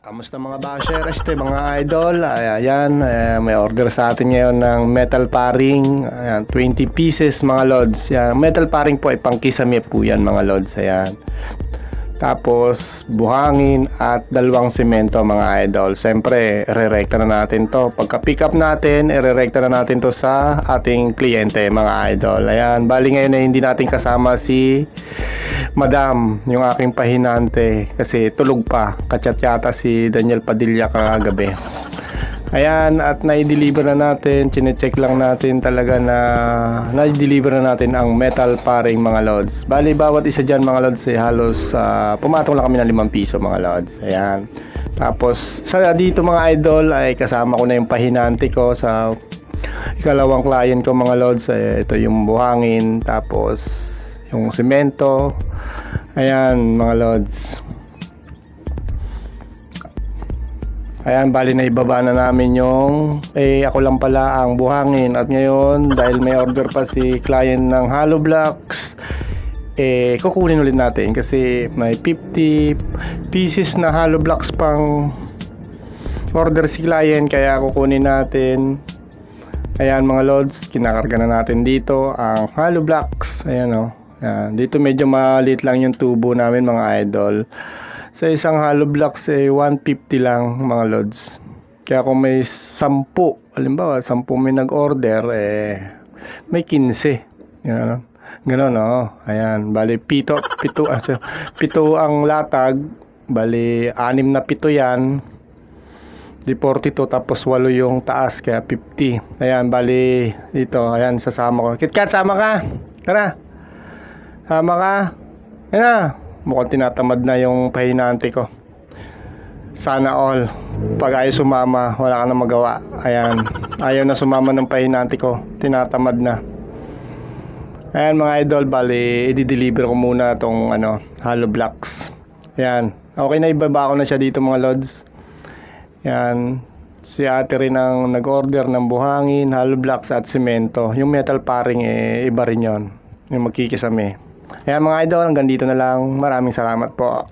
Kamusta mga basher? Este, mga idol. Ay, Ayan, eh, may order sa atin ngayon ng metal paring. Ayan, 20 pieces mga lods. Yan, metal paring po ay pang kisame po yan mga lods. Ayan. Tapos, buhangin at dalawang semento mga idol. Siyempre, re-recta na natin to. Pagka pick up natin, re-recta na natin to sa ating kliyente mga idol. Ayan, bali ngayon ay hindi natin kasama si Madam, yung aking pahinante. Kasi tulog pa. Kachat yata si Daniel Padilla kagabi. Ayan, at na-deliver na natin, chinecheck lang natin talaga na na-deliver na natin ang metal paring mga loads. Bali, bawat isa dyan mga loads ay halos ah, pumatong lang kami ng 5 piso mga loads. Ayan. Tapos, sa dito mga idol ay kasama ko na yung pahinante ko sa ikalawang client ko mga loads. Eh, ito yung buhangin, tapos yung semento. Ayan mga loads. Ayan, bali na ibaba na namin yung eh ako lang pala ang buhangin at ngayon dahil may order pa si client ng hollow blocks eh kukunin ulit natin kasi may 50 pieces na hollow blocks pang order si client kaya kukunin natin ayan mga lods kinakarga na natin dito ang hollow blocks ayan o Ayan. dito medyo maliit lang yung tubo namin mga idol sa isang hollow blocks eh 150 lang mga lods. Kaya kung may 10, halimbawa 10 may nag-order eh may 15. Ganun. Ganun oh. Ayan, bali pito, pito, ah, pito ang latag, bali anim na pito 'yan. Di 42 tapos 8 yung taas kaya 50. Ayan, bali dito, ayan sasama ko. KitKat sama ka. Tara. Sama ka. Ayan na. Mukhang tinatamad na yung pahinante ko. Sana all. Pag ayaw sumama, wala ka na magawa. Ayan. Ayaw na sumama ng pahinante ko. Tinatamad na. Ayan mga idol, bali, i-deliver ko muna tong ano, hollow blocks. Ayan. Okay na ibaba ko na siya dito mga lods. Ayan. Si ate rin ang nag-order ng buhangin, hollow blocks at semento. Yung metal paring eh, iba rin yon. Yung magkikisame. Ayan mga idol, hanggang dito na lang. Maraming salamat po.